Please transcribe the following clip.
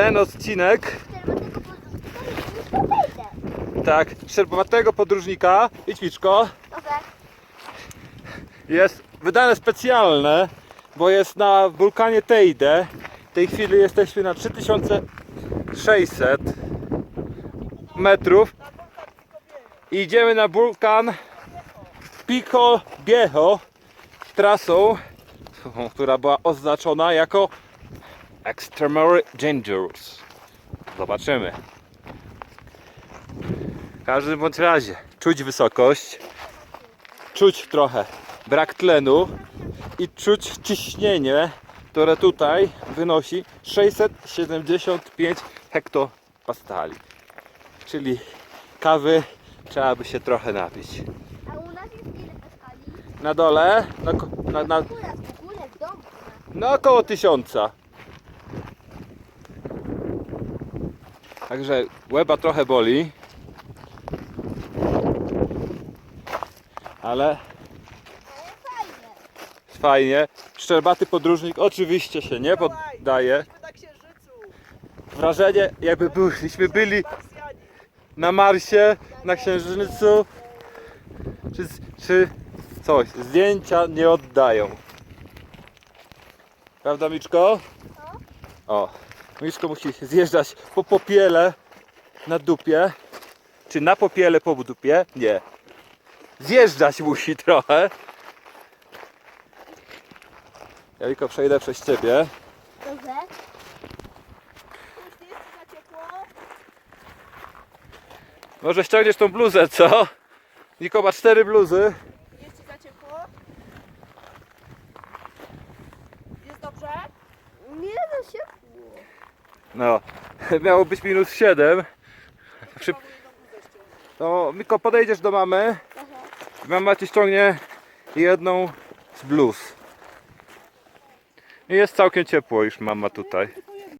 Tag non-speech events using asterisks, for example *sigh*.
ten odcinek, tak, szczerbatego podróżnika i ćwiczko. Jest wydane specjalne, bo jest na wulkanie Teide. W tej chwili jesteśmy na 3600 metrów. I idziemy na wulkan Pico Viejo trasą, *laughs* która była oznaczona jako Extremely Dangerous. Zobaczymy. W każdym bądź razie czuć wysokość, czuć trochę brak tlenu i czuć ciśnienie, które tutaj wynosi 675 hektopastali. Czyli kawy trzeba by się trochę napić. A u nas jest ile paskali? Na dole, na, na, na, na około tysiąca. Także łeba trochę boli. Ale fajnie. fajnie. Szczerbaty podróżnik oczywiście się nie poddaje. Jesteśmy na księżycu. Wrażenie jakby byliśmy byli na Marsie, na Księżycu. Czy, czy coś, zdjęcia nie oddają. Prawda Miczko? O, Miczko musi zjeżdżać po popiele na dupie. Czy na popiele po dupie? Nie. Zjeżdżać musi trochę. Ja tylko przejdę przez ciebie. Dobrze. Już nie jest ci za ciepło. Może ściągniesz tą bluzę, co? Niko ma cztery bluzy. Jest ci za ciepło. Jest dobrze? Nie no się. No, *laughs* miało być minus 7. Przy... Znowu jedną bluzę ściągnę. To Miko, podejdziesz do mamy. Mama ci ściągnie jedną z bluz. I jest całkiem ciepło już mama tutaj.